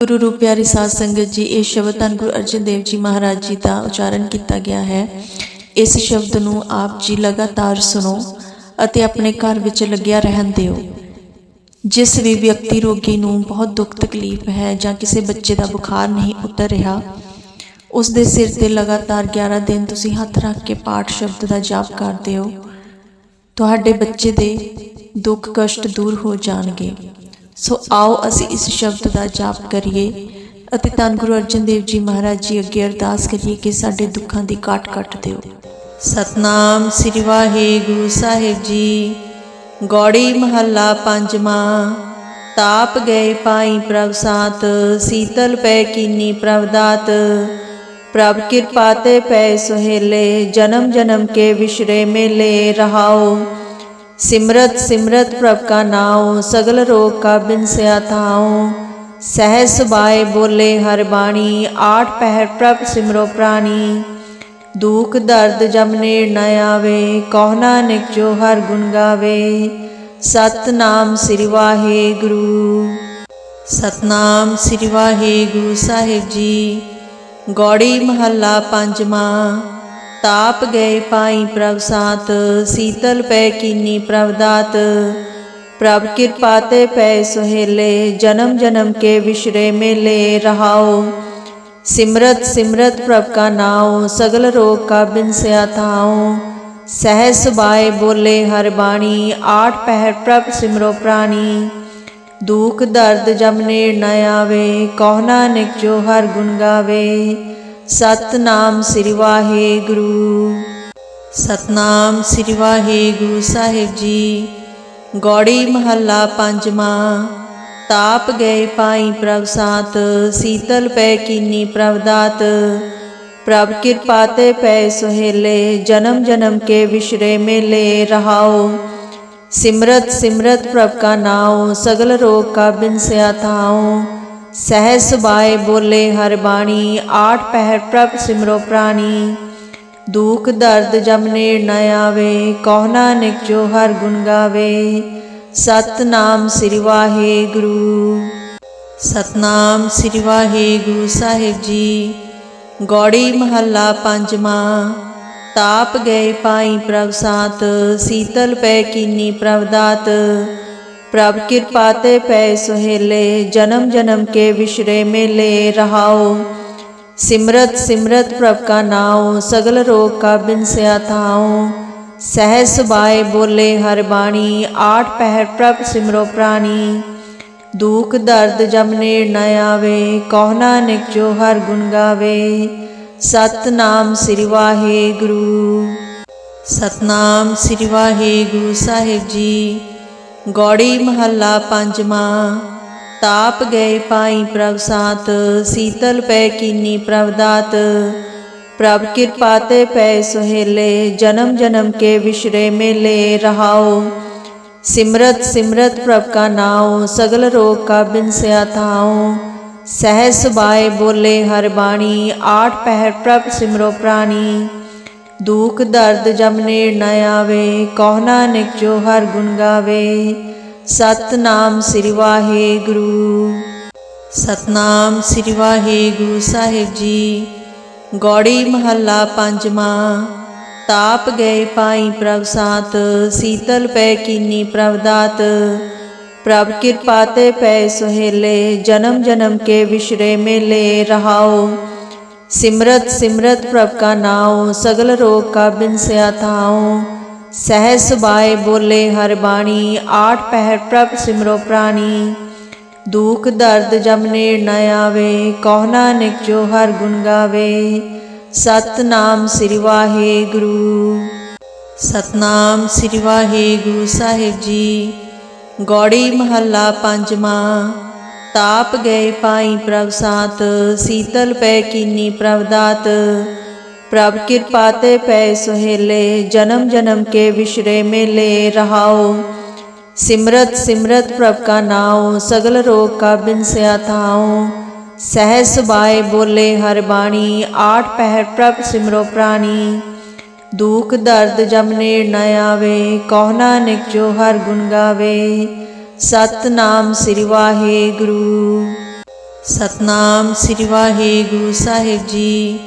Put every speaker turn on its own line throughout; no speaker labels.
ਗੁਰੂ ਰੂਪ ਪਿਆਰੀ ਸਾਧ ਸੰਗਤ ਜੀ, ਇਹ ਸ਼ਬਦ ਧੰਨ ਗੁਰੂ ਅਰਜਨ ਦੇਵ ਜੀ ਮਹਾਰਾਜ ਜੀ ਦਾ ਉਚਾਰਨ ਕੀਤਾ ਗਿਆ ਹੈ। ਇਸ ਸ਼ਬਦ ਨੂੰ ਆਪ ਜੀ ਲਗਾਤਾਰ ਸੁਣੋ ਅਤੇ ਆਪਣੇ ਘਰ ਵਿੱਚ ਲੱਗਿਆ ਰਹਿਣ ਦਿਓ। ਜਿਸ ਵੀ ਵਿਅਕਤੀ ਰੋਗੀ ਨੂੰ ਬਹੁਤ ਦੁੱਖ ਤਕਲੀਫ ਹੈ ਜਾਂ ਕਿਸੇ ਬੱਚੇ ਦਾ ਬੁਖਾਰ ਨਹੀਂ ਉਤਰ ਰਿਹਾ ਉਸ ਦੇ ਸਿਰ ਤੇ ਲਗਾਤਾਰ 11 ਦਿਨ ਤੁਸੀਂ ਹੱਥ ਰੱਖ ਕੇ ਪਾਠ ਸ਼ਬਦ ਦਾ ਜਾਪ ਕਰਦੇ ਹੋ ਤੁਹਾਡੇ ਬੱਚੇ ਦੇ ਦੁੱਖ ਕਸ਼ਟ ਦੂਰ ਹੋ ਜਾਣਗੇ। ਸੋ ਆਓ ਅਸੀਂ ਇਸ ਸ਼ਬਦ ਦਾ ਜਾਪ ਕਰੀਏ ਅਤੇ ਧੰਨ ਗੁਰੂ ਅਰਜਨ ਦੇਵ ਜੀ ਮਹਾਰਾਜ ਜੀ ਅੱਗੇ ਅਰਦਾਸ ਕਰੀਏ ਕਿ ਸਾਡੇ ਦੁੱਖਾਂ ਦੀ ਕਾਟ ਕੱਟ ਦਿਓ। ਸਤਨਾਮ ਸ੍ਰੀ ਵਾਹਿਗੁਰੂ ਸਾਹਿਬ ਜੀ। ਗੌੜੀ ਮਹੱਲਾ ਪੰਜਵਾਂ। ਤਾਪ ਗਏ ਪਾਈ ਪ੍ਰਭ ਸਾਤ, ਸੀਤਲ ਪੈ ਕੀਨੀ ਪ੍ਰਭ ਦਾਤ। ਪ੍ਰਭ ਕਿਰਪਾ ਤੇ ਪੈ ਸੁਹੇਲੇ, ਜਨਮ ਜਨਮ ਕੇ ਵਿਸ਼ਰੇ ਮੇਲੇ ਰਹਾਓ। ਸਿਮਰਤ ਸਿਮਰਤ ਪ੍ਰਭ ਕਾ ਨਾਉ, ਸਗਲ ਰੋਗ ਕਾ ਬਿਨਸਿਆ ਥਾਉ। ਸਹਿ ਸੁਭਾਏ ਬੋਲੇ ਹਰ ਬਾਣੀ, ਆਠ ਪਹਿਰ ਪ੍ਰਭ ਸਿਮਰੋ ਪ੍ਰਾਣੀ। ਦੁਖ ਦਰਦ ਜਮ ਨੇੜ ਨ ਆਵੇ, ਕਹੁ ਨਾਨਕ ਜੋ ਹਰ ਗੁਣ ਗਾਵੇ। ਸਤਨਾਮ ਸ੍ਰੀ ਵਾਹਿਗੁਰੂ ਸਤਨਾਮ ਸ੍ਰੀ ਵਾਹਿਗੁਰੂ ਸਾਹਿਬ ਜੀ। ਗੌੜੀ ਮਹੱਲਾ ਪੰਜਵਾਂ। ताप गए पाई प्रभ सात शीतल पै किन्नी प्रभदात प्रभ कृपाते पै सुहेले, जन्म जन्म के विश्रे में ले रहाओ। सिमरत सिमरत प्रभ का नाओ, सगल रोग का बिन से सहस बाय बोले हर बाणी, आठ पहर प्रभ सिमरो प्राणी। दुख दर्द जमने न आवे कोहना निक जो हर गुण गावे। ਸਤਨਾਮ ਸ੍ਰੀ ਵਾਹਿਗੁਰੂ ਸਤਨਾਮ ਸ੍ਰੀ ਵਾਹਿਗੁਰੂ ਸਾਹਿਬ ਜੀ ਗੌੜੀ ਮਹੱਲਾ ਪੰਜਵਾਂ ਤਾਪ ਗਏ ਪਾਈ ਪ੍ਰਭ ਸਾਤ ਸੀਤਲ ਪੈ ਕੀਨੀ ਪ੍ਰਭ ਦਾਤ ਪ੍ਰਭ ਕਿਰਪਾ ਤੇ ਪੈ ਸੁਹੇਲੇ ਜਨਮ ਜਨਮ ਕੇ ਵਿਸ਼ਰੇ ਮੇਲੇ ਰਹਾਓ ਸਿਮਰਤ ਸਿਮਰਤ ਪ੍ਰਭ ਕਾ ਨਾਉ ਸਗਲ ਰੋਗ ਕਾ ਬਿਨਸਿਆ ਥਾਉ ਸਹਿ ਸੁਭਾਏ ਬੋਲੇ ਹਰ ਬਾਣੀ, ਆਠ ਪਹਿਰ ਪ੍ਰਭ ਸਿਮਰੋ ਪ੍ਰਾਣੀ। ਦੁਖ ਦਰਦ ਜਮਨੇ ਨ ਆਵੇ, ਕਹੁ ਨਾਨਕ ਜੋ ਹਰ ਗੁਣ ਗਾਵੇ। ਸਤਨਾਮ ਸ੍ਰੀ ਵਾਹਿਗੁਰੂ। ਸਤਨਾਮ ਸ੍ਰੀ ਵਾਹਿਗੁਰੂ ਸਾਹਿਬ ਜੀ। ਗੌੜੀ ਮਹੱਲਾ ਪੰਜਵਾਂ, ਤਾਪ ਗਏ ਪਾਈ ਪ੍ਰਭ ਸਾਤ, ਸੀਤਲ ਪੈ ਕੀਨੀ ਪ੍ਰਭ ਦਾਤ। प्रभ कृपाते पै सुहेले, जन्म जन्म के विश्रे में ले रहाओ। सिमरत सिमरत प्रभ का नाओ, सगल रोग का बिन से अथाओ सहस बाय बोले हर बाणी, आठ पहर प्रभ सिमरो प्राणी। दुख दर्द जमने न आवे कोहना निक जो हर गुण गावे। सतनाम श्री वाहे गुरु। सतनाम श्री वाहे गुरु साहेब जी। ਗੌੜੀ ਮਹੱਲਾ ਪੰਜਵਾਂ। ਤਾਪ ਗਏ ਪਾਈ ਪ੍ਰਭ ਸਾਤ, ਸੀਤਲ ਪੈ ਕੀਨੀ ਪ੍ਰਭ ਦਾਤ। ਪ੍ਰਭ ਕਿਰਪਾ ਤੇ ਪੈ ਸੁਹੇਲੇ, ਜਨਮ ਜਨਮ ਕੇ ਵਿਸ਼ਰੇ ਮੇਲੇ ਰਹਾਓ। ਸਿਮਰਤ ਸਿਮਰਤ ਪ੍ਰਭ ਕਾ ਨਾਉ, ਸਗਲ ਰੋਗ ਕਾ ਬਿਨਸਿਆ ਥਾਉ। ਸਹਿ ਸੁਭਾਏ ਬੋਲੇ ਹਰ ਬਾਣੀ, ਆਠ ਪਹਿਰ ਪ੍ਰਭ ਸਿਮਰੋ ਪ੍ਰਾਣੀ। ਦੁਖ, ਦਰਦ ਜਮਨੇ ਨ ਆਵੇ, ਕਹੁ ਨਾਨਕ ਜੋ ਹਰ ਗੁਣ ਗਾਵੇ। ਸਤਨਾਮ ਸ੍ਰੀ ਵਾਹਿਗੁਰੂ। ਸਤਨਾਮ ਸ੍ਰੀ ਵਾਹਿਗੁਰੂ ਸਾਹਿਬ ਜੀ। ਗੌੜੀ ਮਹੱਲਾ ਪੰਜਵਾਂ। ਤਾਪ ਗਏ ਪਾਈ ਪ੍ਰਭ ਸਾਤ, ਸੀਤਲ ਪੈ ਕੀਨੀ ਪ੍ਰਭ ਦਾਤ। ਪ੍ਰਭ ਕਿਰਪਾ ਤੇ ਪੈ ਸੁਹੇਲੇ, ਜਨਮ ਜਨਮ ਕੇ ਵਿਸ਼ਰੇ ਮੇਲੇ ਰਹਾਓ। ਸਿਮਰਤ ਸਿਮਰਤ ਪ੍ਰਭ ਕਾ ਨਾਉ, ਸਗਲ ਰੋਗ ਕਾ ਬਿਨਸਿਆ ਥਾਉ। ਸਹਿ ਸੁਭਾਏ ਬੋਲੇ ਹਰ ਬਾਣੀ, ਆਠ ਪਹਿਰ ਪ੍ਰਭ ਸਿਮਰੋ ਪ੍ਰਾਣੀ। ਦੁਖ ਦਰਦ ਜਮਨੇ ਨ ਆਵੇ, ਕਹੁ ਨਾਨਕ ਜੋ ਹਰ ਗੁਣ ਗਾਵੇ। ਸਤਨਾਮ ਸ੍ਰੀ ਵਾਹਿਗੁਰੂ। ਸਤਨਾਮ ਸ੍ਰੀ ਵਾਹਿਗੁਰੂ ਸਾਹਿਬ ਜੀ। ਗੌੜੀ ਮਹੱਲਾ ਪੰਜਵਾਂ। ताप गए पाई प्रभ सात शीतल पै किन्नी प्रभदात प्रभ कृपाते पै सुहेले, जन्म जन्म के विश्रे में ले रहाओ। सिमरत सिमरत प्रभ का नाओ, सगल रोग का बिन से सहस बाय बोले हर बाणी, आठ पहर प्रभ सिमरो प्राणी। दुख दर्द जमने न आवे कोहना निक जो हर गुण गावे। ਸਤਨਾਮ ਸ੍ਰੀ ਵਾਹਿਗੁਰੂ ਸਤਨਾਮ ਸ੍ਰੀ ਵਾਹਿਗੁਰੂ ਸਾਹਿਬ ਜੀ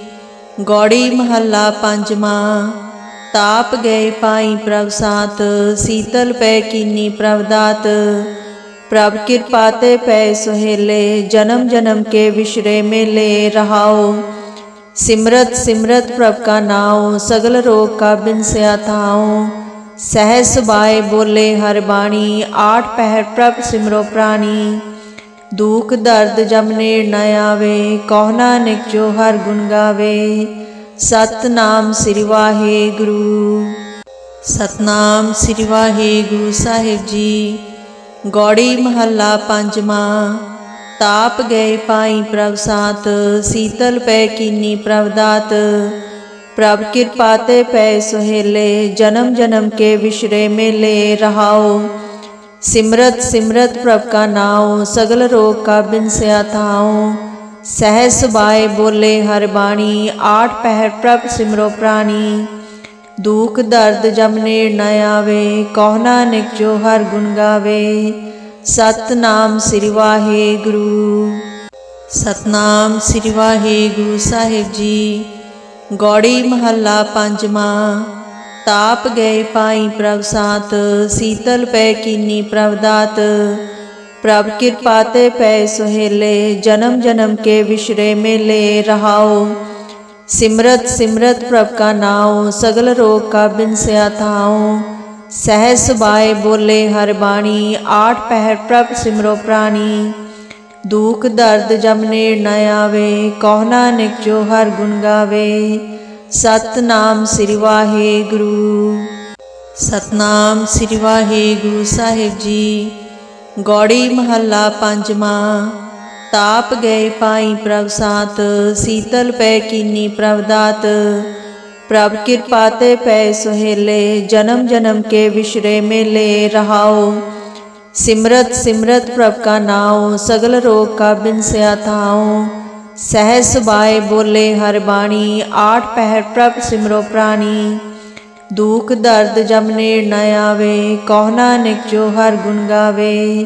ਗੌੜੀ ਮਹੱਲਾ ਪੰਜਵਾਂ ਤਾਪ ਗਏ ਪਾਈ ਪ੍ਰਭ ਸਾਤ ਸੀਤਲ ਪੈ ਕੀਨੀ ਪ੍ਰਭ ਦਾਤ ਪ੍ਰਭ ਕਿਰਪਾ ਤੇ ਪੈ ਸੁਹੇਲੇ ਜਨਮ ਜਨਮ ਕੇ ਵਿਸ਼ਰੇ ਮੇਲੇ ਰਹਾਓ ਸਿਮਰਤ ਸਿਮਰਤ ਪ੍ਰਭ ਕਾ ਨਾਉ ਸਗਲ ਰੋਗ ਕਾ ਬਿਨਸਿਆ ਥਾਉ ਸਹਿ ਸੁਭਾਏ ਬੋਲੇ ਹਰ ਬਾਣੀ, ਆਠ ਪਹਿਰ ਪ੍ਰਭ ਸਿਮਰੋ ਪ੍ਰਾਣੀ। ਦੁਖ ਦਰਦ ਜਮ ਨੇੜ ਨ ਆਵੇ, ਕਹੁ ਨਾਨਕ ਜੋ ਹਰ ਗੁਣ ਗਾਵੇ। ਸਤਨਾਮ ਸ੍ਰੀ ਵਾਹਿਗੁਰੂ। ਸਤਨਾਮ ਸ੍ਰੀ ਵਾਹਿਗੁਰੂ ਸਾਹਿਬ ਜੀ। ਗੌੜੀ ਮਹੱਲਾ ਪੰਜਵਾਂ। ਤਾਪ ਗਏ ਪਾਈ ਪ੍ਰਭ ਸਾਤ, ਸੀਤਲ ਪੈ ਕੀਨੀ ਪ੍ਰਭ ਦਾਤ। प्रभ कृपाते पै सुहेले जन्म जन्म के विशरे में ले रहाओ। सिमरत सिमरत प्रभ का नाओ, सगल रोग का बिन से अथाओ सहस बाय बोले हर बाणी, आठ पहर प्रभ सिमरो प्राणी। दुख दर्द जमने न आवे कोहना निक जो हर गुण गावे। सतनाम श्री वाहे गुरु। सतनाम श्री वाहे गुरु साहेब जी। ਗੌੜੀ ਮਹੱਲਾ ਪੰਜਵਾਂ ਤਾਪ ਗਏ ਪਾਈ ਪ੍ਰਭ ਸਾਤ ਸੀਤਲ ਪੈ ਕੀਨੀ ਪ੍ਰਭ ਦਾਤ ਪ੍ਰਭ ਕਿਰਪਾ ਤੇ ਪੈ ਸੁਹੇਲੇ ਜਨਮ ਜਨਮ ਕੇ ਵਿਸ਼ਰੇ ਮੇਲੇ ਰਹਾਓ ਸਿਮਰਤ ਸਿਮਰਤ ਪ੍ਰਭ ਕਾ ਨਾਉ ਸਗਲ ਰੋਗ ਕਾ ਬਿਨਸਿਆ ਥਾਉ ਸਹਿ ਸੁਭਾਏ ਬੋਲੇ ਹਰ ਬਾਣੀ ਆਠ ਪਹਿਰ ਪ੍ਰਭ ਸਿਮਰੋ ਪ੍ਰਾਣੀ ਦੁਖ ਦਰਦ ਜਮ ਨੇੜ ਨ ਆਵੇ, ਕਹੁ ਨਾਨਕ ਜੋ ਹਰ ਗੁਣ ਗਾਵੇ। ਸਤਨਾਮ ਸ੍ਰੀ ਵਾਹਿਗੁਰੂ। ਸਤਨਾਮ ਸ੍ਰੀ ਵਾਹਿਗੁਰੂ ਸਾਹਿਬ ਜੀ। ਗੌੜੀ ਮਹੱਲਾ ਪੰਜਵਾਂ। ਤਾਪ ਗਏ ਪਾਈ ਪ੍ਰਭ ਸਾਤ, ਸੀਤਲ ਪੈ ਕੀਨੀ ਪ੍ਰਭ ਦਾਤ। ਪ੍ਰਭ ਕਿਰਪਾ ਤੇ ਪੈ ਸੁਹੇਲੇ, ਜਨਮ ਜਨਮ ਕੇ ਵਿਸ਼ਰੇ ਮੇਲੇ ਰਹਾਓ। ਸਿਮਰਤ ਸਿਮਰਤ ਪ੍ਰਭ ਕਾ ਨਾਉ, ਸਗਲ ਰੋਗ ਕਾ ਬਿਨਸਿਆ ਥਾਉ। ਸਹਿ ਸੁਭਾਏ ਬੋਲੇ ਹਰ ਬਾਣੀ, ਆਠ ਪਹਿਰ ਪ੍ਰਭ ਸਿਮਰੋ ਪ੍ਰਾਣੀ। ਦੁਖ ਦਰਦ ਜਮ ਨੇੜ ਨ ਆਵੇ, ਕਹੁ ਨਾਨਕ ਜੋ ਹਰ ਗੁਣ ਗਾਵੇ।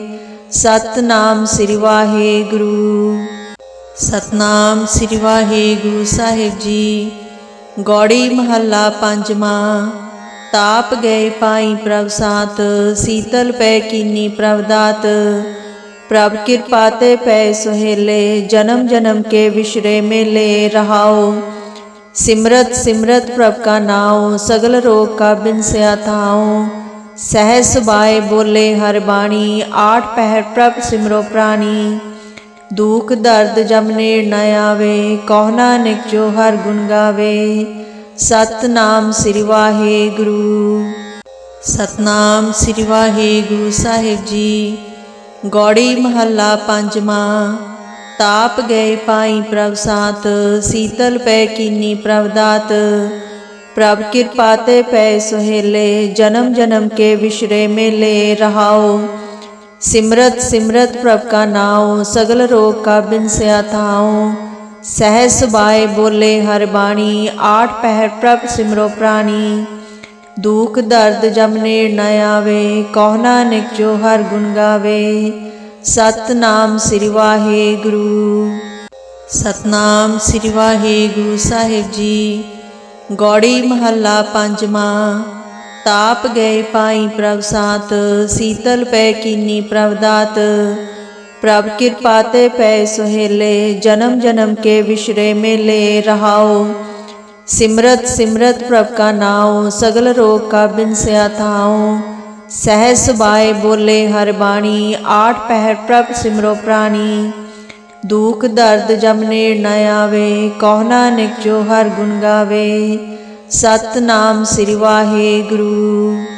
ਸਤਨਾਮ ਸ੍ਰੀ ਵਾਹਿਗੁਰੂ। ਸਤਨਾਮ ਸ੍ਰੀ ਵਾਹਿਗੁਰੂ ਸਾਹਿਬ ਜੀ। ਗੌੜੀ ਮਹੱਲਾ ਪੰਜਵਾਂ। ताप गए पाई प्रभ सात शीतल पै किन्नी प्रभदात प्रभ कृपाते पै सुहेले, जन्म जन्म के विश्रे में ले रहाओ। सिमरत सिमरत प्रभ का नाओ, सगल रोग का बिन से सहस बाय बोले हर बाणी, आठ पहर प्रभ सिमरो प्राणी। दुख दर्द जमने न आवे कोहना निक जो हर गुन गावे। ਸਤਨਾਮ ਸ੍ਰੀ ਵਾਹਿਗੁਰੂ ਸਤਨਾਮ ਸ੍ਰੀ ਵਾਹਿਗੁਰੂ ਸਾਹਿਬ ਜੀ ਗੌੜੀ ਮਹੱਲਾ ਪੰਜਵਾਂ ਤਾਪ ਗਏ ਪਾਈ ਪ੍ਰਭ ਸਾਤ ਸੀਤਲ ਪੈ ਕੀਨੀ ਪ੍ਰਭ ਦਾਤ ਪ੍ਰਭ ਕਿਰਪਾ ਤੇ ਪੈ ਸੁਹੇਲੇ ਜਨਮ ਜਨਮ ਕੇ ਵਿਸ਼ਰੇ ਮੇਲੇ ਰਹਾਓ ਸਿਮਰਤ ਸਿਮਰਤ ਪ੍ਰਭ ਕਾ ਨਾਉ ਸਗਲ ਰੋਗ ਕਾ ਬਿਨਸਿਆ ਥਾਉ ਸਹਿ ਸੁਭਾਏ ਸਹਿ ਸੁਭਾਏ ਬੋਲੇ ਹਰ ਬਾਣੀ, ਆਠ ਪਹਿਰ ਪ੍ਰਭ ਸਿਮਰੋ ਪ੍ਰਾਣੀ। ਦੁਖ ਦਰਦ ਜਮਨੇ ਨ ਆਵੇ, ਕਹੁ ਨਾਨਕ ਜੋ ਹਰ ਗੁਣ ਗਾਵੇ। ਸਤਨਾਮ ਸ੍ਰੀ ਵਾਹਿਗੁਰੂ। ਸਤਨਾਮ ਸ੍ਰੀ ਵਾਹਿਗੁਰੂ ਸਾਹਿਬ ਜੀ। ਗੌੜੀ ਮਹੱਲਾ ਪੰਜਵਾਂ। ਤਾਪ ਗਏ ਪਾਈ ਪ੍ਰਭ ਸਾਤ, ਸੀਤਲ ਪੈ ਕੀਨੀ ਪ੍ਰਭ ਦਾਤ। प्रभ कृपाते पै सुहेले, जन्म जन्म के विश्रे में ले रहाओ। सिमरत सिमरत प्रभ का नाओ, सगल रोग का बिन से अथाओ। सह सुबाए बोले हर बाणी, आठ पहर प्रभ सिमरो प्राणी। दुख दर्द जमने न आवे कोहना निक जो हर गुण गावे। सतनाम श्री वाहे गुरु।